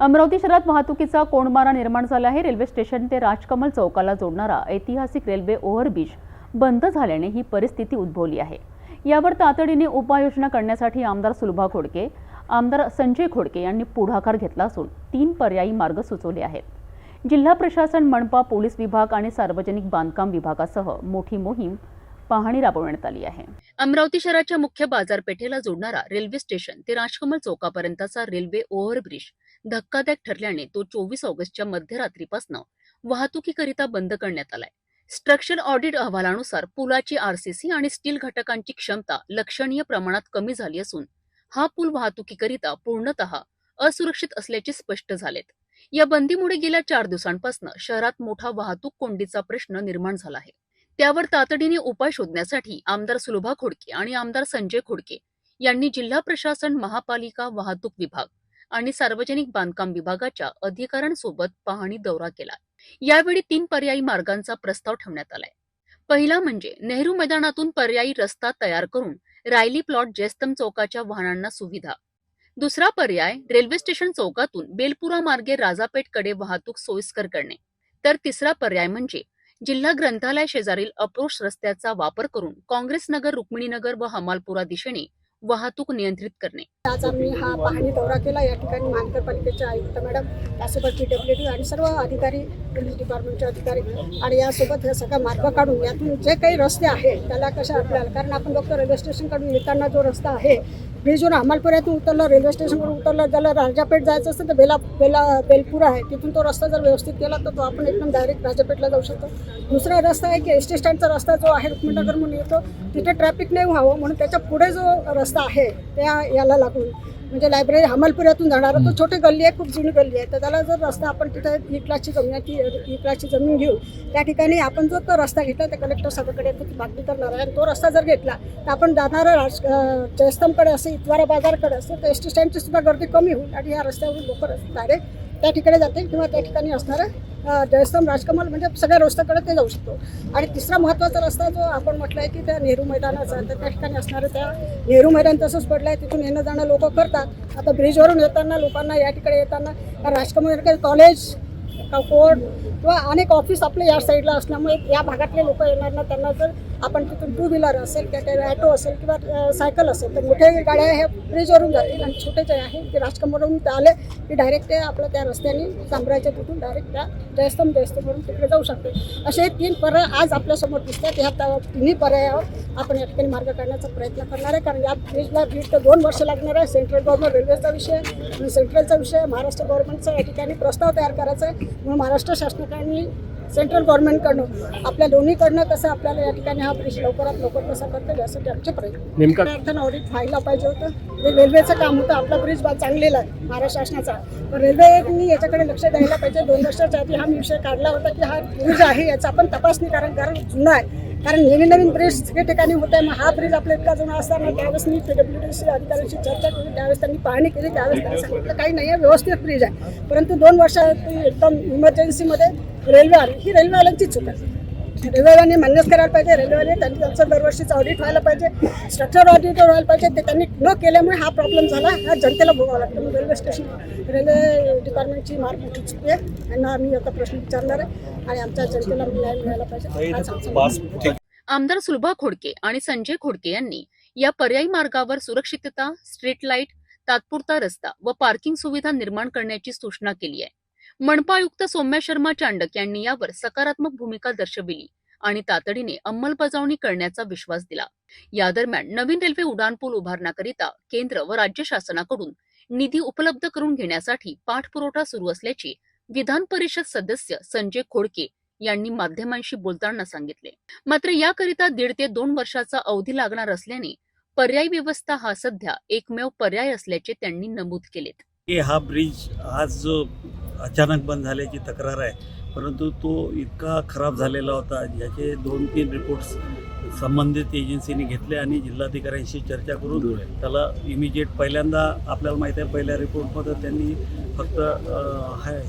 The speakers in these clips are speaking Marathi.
अमरावती शहरात वाहतुकीचा कोंडमारा निर्माण झाला आहे. रेल्वे स्टेशन ते राजकमल चौकाला जोडणारा ऐतिहासिक रेल्वे ओव्हरब्रिज बंद झाल्याने ही परिस्थिती उद्भवली आहे. यावर तातडीने उपाययोजना करण्यासाठी आमदार सुलभा खोडके आमदार संजय खोडके यांनी पुढाकार घेतला असून तीन पर्यायी मार्ग सुचवले आहेत. जिल्हा प्रशासन मनपा पोलीस विभाग आणि सार्वजनिक बांधकाम विभागासह मोठी मोहीम पाहणी राबवण्यात आली आहे. अमरावती शहराच्या मुख्य बाजारपेठेला जोडणारा रेल्वे स्टेशन ते राजकमल चौकापर्यंतचा रेल्वे ओव्हरब्रिज धक्कादायक ठरल्याने तो चोवीस ऑगस्टच्या मध्यरात्रीपासून वाहतुकीकरिता बंद करण्यात आलाय. स्ट्रक्चर ऑडिट अहवालानुसार पुलाची आरसीसी आणि स्टील घटकांची क्षमता लक्षणीय प्रमाणात कमी झाली असून हा पूल वाहतुकीकरिता पूर्णतः असुरक्षित असल्याचे स्पष्ट झालेत. या बंदीमुळे गेल्या चार दिवसांपासून शहरात मोठा वाहतूक कोंडीचा प्रश्न निर्माण झाला आहे. त्यावर तातडीने उपाय शोधण्यासाठी आमदार सुलभा खोडके आणि आमदार संजय खोडके यांनी जिल्हा प्रशासन महापालिका वाहतूक विभाग आणि सार्वजनिक बांधकाम विभागाच्या अधिकाऱ्यांसोबत पाहणी दौरा केला. यावेळी तीन पर्यायी मार्गांचा प्रस्ताव ठेवण्यात आलाय. पहिला म्हणजे नेहरू मैदानातून पर्यायी रस्ता तयार करून रायली प्लॉट जेस्तम चौकाच्या वाहनांना सुविधा. दुसरा पर्याय रेल्वे स्टेशन चौकातून बेलपुरा मार्गे राजापेठकडे वाहतूक सोयीस्कर करणे. तर तिसरा पर्याय म्हणजे जिल्हा ग्रंथालय शेजारील अप्रोच रस्त्याचा वापर करून काँग्रेस नगर रुक्मिणीनगर व हमालपुरा दिशेने वाहतूक नियंत्रित करणे. आज आम्ही हा पाहणी दौरा केला. या ठिकाणी महानगरपालिकेचे आयुक्त मॅडम त्यासोबत पी डब्ल्यू डी आणि सर्व अधिकारी पोलीस डिपार्टमेंटचे अधिकारी आणि यासोबत हे सगळा मार्ग काढून यातून जे काही रस्ते आहेत त्याला कशा आपल्याला कारण आपण बघतो रेल्वे स्टेशनकडून येताना जो रस्ता आहे ब्रिजवरून अमलपुऱ्यातून उतरलं रेल्वे स्टेशनवर उतरलं ज्याला राजापेठ जायचं असेल तर बेला बेला बेलपुरा आहे. तिथून तो रस्ता जर व्यवस्थित केला तर तो आपण एकदम डायरेक्ट राजापेठला जाऊ शकतो. दुसरा रस्ता आहे की एस टी स्टँडचा रस्ता जो आहे रुक्मिणनगर म्हणून येतो. तिथे ट्रॅफिक नाही व्हावं म्हणून त्याच्या पुढे जो रस्ता आहे त्या याला लागून. म्हणजे लायब्ररी हमालपुऱ्यातून जाणारा. तो छोटी गल्ली आहे खूप जुनी गल्ली आहे. तर त्याला जर रस्ता आपण तिथे इकलाची जमीन इकलाची जमीन घेऊ. त्या ठिकाणी आपण जो तो रस्ता घेतला त्या कलेक्टर साहेबाकडे तो मागणी करणार आहे. आणि तो रस्ता जर घेतला तर आपण जाणारं राज जयस्तंभकडे असेल इतवारा बाजारकडे असेल तर एस टी स्टँडची सुद्धा गर्दी कमी होईल आणि या रस्त्यावरून लोक डायरेक्ट त्या ठिकाणी जातील किंवा त्या ठिकाणी असणारं जयस्तंभ राजकमल म्हणजे सगळ्या रस्त्याकडे ते जाऊ शकतो. आणि तिसरा महत्त्वाचा रस्ता जो आपण म्हटलं आहे की त्या नेहरू मैदानाचा तर त्या ठिकाणी असणारं त्या नेहरू मैदान तसंच पडलं आहे तिथून येणं जाणं लोक करतात. आता ब्रिजवरून येताना लोकांना या ठिकाणी येताना राजकमल कॉलेज कोर्ट किंवा अनेक ऑफिस आपले या साईडला असल्यामुळे या भागातले लोक येणार ना त्यांना जर आपण तिथून टू व्हीलर असेल किंवा काही ॲटो असेल किंवा सायकल असेल तर मोठ्या गाड्या हे ब्रिजवरून जातील आणि छोटे जे आहे ते राजकमलवरून ते आले की डायरेक्ट ते आपलं त्या रस्त्याने साम्राज्य तिथून डायरेक्ट त्या जयस्तंभ जयस्तंभवरून तिकडे जाऊ शकते. असे तीन पर्याय आज आपल्यासमोर दिसतात. ह्या तिन्ही पर्यायावर आपण या ठिकाणी मार्ग काढण्याचा प्रयत्न करणार आहे. कारण या ब्रिजला ब्रिज तर दोन वर्ष लागणार आहे. सेंट्रल गव्हर्नमेंट रेल्वेचा विषय आहे आणि सेंट्रलचा विषय महाराष्ट्र गव्हर्नमेंटचा या ठिकाणी प्रस्ताव तयार करायचा आहे. म्हणून महाराष्ट्र शासनाने सेंट्रल गव्हर्नमेंटकडनं आपल्या दोन्हीकडनं कसं आपल्याला या ठिकाणी हा ब्रिज लवकरात लवकर कसा करता येईल यासाठी आमचे प्रयत्न. नेमका? अर्थानं ऑडिट व्हायला पाहिजे होतं. हे रेल्वेचं काम होतं. आपला ब्रिज बा चांगलेला आहे महाराष्ट्र शासनाचा. पण रेल्वेनी याच्याकडे लक्ष द्यायला पाहिजे. दोन वर्षाच्या आधी हा विषय काढला होता की हा ब्रिज आहे याचा आपण तपासणी कारण कारण जुना आहे. कारण नवीन नवीन ब्रिज सगळे ठिकाणी होत आहे मग हा ब्रिज आपला इतका जुना असताना त्यावेळेस मी सी अधिकाऱ्यांशी चर्चा केली. त्यावेळेस त्यांनी पाहणी केली. त्यावेळेस त्यांनी सांगितलं काही नाही आहे व्यवस्थित ब्रिज आहे. परंतु दोन वर्षात एकदम इमर्जन्सीमध्ये रेल्वे ही रेल्वेवाल्यांची चूक आहे. रेल्वेवाल्यांनी मान्यच करायला पाहिजे रेल्वेवाले त्यांनी त्यांचं दरवर्षीचं ऑडिट व्हायला पाहिजे स्ट्रक्चर ऑडिट व्हायला पाहिजे ते त्यांनी न केल्यामुळे हा प्रॉब्लेम झाला हा जनतेला भोगावा लागतो. मग रेल्वे स्टेशन रेल्वे डिपार्टमेंटची मार्क मोठी चुकी आहे. यांना आम्ही आता प्रश्न विचारणार आहे आणि आमच्या जनतेला न्याय मिळायला पाहिजे. आमदार सुलभा खोडके आणि संजय खोडके यांनी या पर्यायी मार्गावर सुरक्षितता स्ट्रीट लाइट तात्पुरता रस्ता व पार्किंग सुविधा निर्माण करण्याची सूचना केली आहे. मनपा आयुक्त सौम्या शर्मा चांडक यांनी यावर सकारात्मक भूमिका दर्शविली आणि तातडीने अंमलबजावणी करण्याचा विश्वास दिला. या दरम्यान नवीन रेल्वे उड्डाणपूल उभारण्याकरिता केंद्र व राज्य शासनाकडून निधी उपलब्ध करून घेण्यासाठी पाठपुरवठा सुरू असल्याचे विधान परिषद सदस्य संजय खोडके यांनी माध्यमांशी बोलताना सांगितले. मात्र याकरिता दीड ते दोन वर्षाचा अवधी लागणार असल्याने पर्यायी व्यवस्था हा सध्या एकमेव पर्याय असल्याचे त्यांनी नमूद केलेत. हा ब्रिज आज जो अचानक बंद झाल्याची तक्रार आहे. परंतु तो इतका खराब झालेला होता याचे दोन तीन रिपोर्ट्स संबंधित एजन्सीने घेतले आणि जिल्हाधिकाऱ्यांशी चर्चा करून त्याला इमिजिएट पहिल्यांदा आपल्याला माहिती आहे पहिल्या रिपोर्टमध्ये त्यांनी फक्त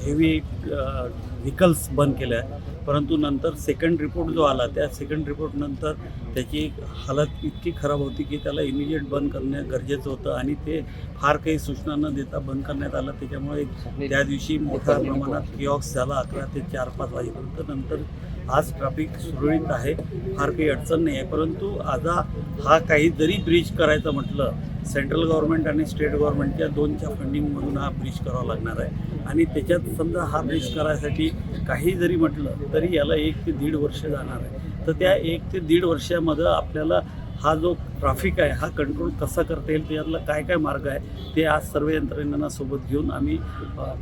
हेवी व्हेकल्स बंद केल्या. परंतु नंतर सेकंड रिपोर्ट जो आला त्या सेकंड रिपोर्ट नंतर त्याची हालत इतकी खराब होती की त्याला इमिजिएट बंद करणं गरजेचं होतं आणि ते फार काही सूचना न देता बंद करण्यात आलं. त्याच्यामुळे त्या दिवशी मोठ्या प्रमाणात किऑक्स झाला अकरा ते चार पाच वाजेपर्यंत. नंतर आज ट्रॅफिक सुरळीत आहे. फार काही अडचण नाही आहे परंतु आता हा काही जरी ब्रिज करायचं म्हटलं सेंट्रल गव्हर्नमेंट आणि स्टेट गव्हर्नमेंटच्या दोनच्या फंडिंगमधून हा ब्रिज करावा लागणार आहे. आणि त्याच्यात समजा हा ब्रिज करायसाठी काही जरी म्हटलं तरी याला एक ते दीड वर्ष जाणार आहे. तर त्या एक ते दीड वर्षामध्ये आपल्याला हा जो ट्राफिक आहे हा कंट्रोल कसा करता येईल त्याच्यातला काय काय मार्ग आहे ते आज सर्व यंत्रणांना सोबत घेऊन आम्ही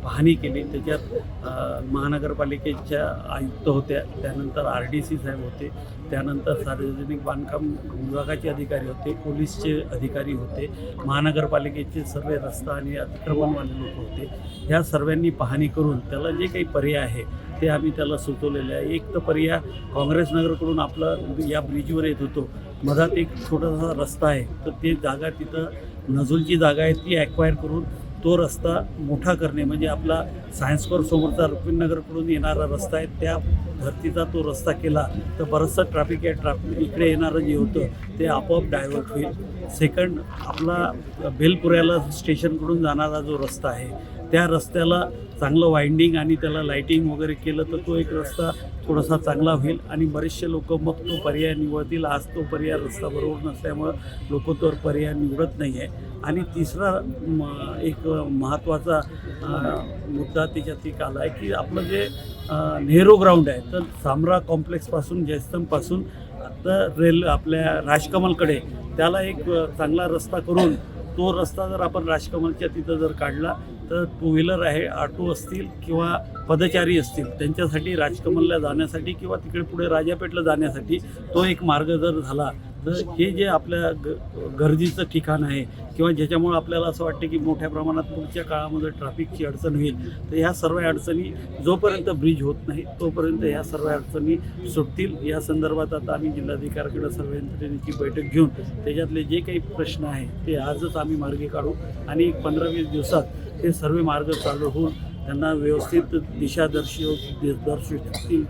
पाहणी केली. त्याच्यात महानगरपालिकेच्या आयुक्त होत्या त्यानंतर आर डी सी साहेब होते त्यानंतर सार्वजनिक बांधकाम विभागाचे अधिकारी होते पोलीसचे अधिकारी होते महानगरपालिकेचे सर्व रस्ता आणि अतिक्रमणवाले लोक होते. ह्या सर्वांनी पाहणी करून त्याला जे काही पर्याय आहे ते आम्ही त्याला सुचवलेले आहे. एक तर पर्याय काँग्रेस नगरकडून आपलं या ब्रिजवर येत होतो. मधात एक छोटासा रस्ता आहे. तर ते जागा तिथं नजूलची जागा आहे. ती ॲक्वायर करून तो रस्ता मोठा करणे म्हणजे आपला सायन्स कोर समोरचा रुक्मिणनगरकडून येणारा रस्ता आहे. त्या धर्तीचा तो रस्ता केला तर बरंचसं ट्रॅफिक आहे. ट्रॅफिक इकडे येणारं जे होतं ते आपोआप डायव्हर्ट होईल. सेकंड आपला बेलपुऱ्याला स्टेशनकडून जाणारा जो रस्ता आहे त्या रस्त्याला चांगलं वाइंडिंग आणि त्याला लाईटिंग वगैरे केलं तर तो एक रस्ता थोडासा चांगला होईल. आणि बरेचसे लोक मग तो पर्याय निवडतील. आज तो पर्याय रस्ता बरोबर नसल्यामुळं लोक तो पर्याय निवडत नाही आहे आणि तिसरा म, एक महत्त्वाचा मुद्दा त्याच्यात एक आला आहे की आपलं जे नेहरू ग्राउंड आहे तर सामरा कॉम्प्लेक्सपासून जयस्तंभपासून आता रेल आपल्या राजकमलकडे त्याला एक चांगला रस्ता करून तो रस्ता जर आपण राजकमलच्या तिथं जर काढला तर टू व्हीलर आहे ऑटो असतील किंवा पदचारी असतील त्यांच्यासाठी राजकमलला जाण्यासाठी किंवा तिकडे पुढे राजापेठला जाण्यासाठी तो एक मार्ग जर झाला हे जे आपल्या ग गर्दीचं ठिकाण आहे किंवा ज्याच्यामुळं आपल्याला असं वाटतं की मोठ्या प्रमाणात पुढच्या काळामध्ये ट्रॅफिकची अडचण होईल तर ह्या सर्व अडचणी जोपर्यंत ब्रिज होत नाही तोपर्यंत ह्या सर्व अडचणी सुटतील. या संदर्भात आता आम्ही जिल्हाधिकाऱ्याकडे सर्व यंत्रणेची बैठक घेऊन त्याच्यातले जे काही प्रश्न आहे ते आजच आम्ही मार्गी काढू आणि एक पंधरा वीस दिवसात हे सर्व मार्ग चालू होऊन त्यांना व्यवस्थित दिशादर्शी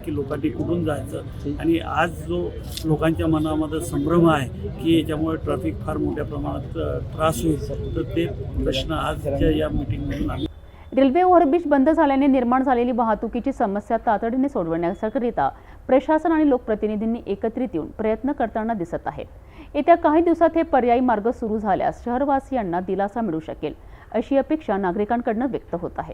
की लोकांनी कुठून जायचं? आणि आज जो लोकांच्या मनामध्ये संभ्रम आहे की याच्यामुळे ट्रॅफिक फार मोठ्या प्रमाणात त्रास होईल तर ते प्रश्न आजच्या या मिटिंगमधून आम्ही रेल्वे ओव्हरब्रिज बंद झाल्याने निर्माण झालेली वाहतुकीची समस्या तातडीने सोडवण्याकरिता प्रशासन आणि लोकप्रतिनिधींनी एकत्रित येऊन प्रयत्न करताना दिसत आहेत. येत्या काही दिवसात हे पर्यायी मार्ग सुरू झाल्यास शहरवासियांना दिलासा मिळू शकेल अशी अपेक्षा नागरिकांकडनं व्यक्त होत आहे.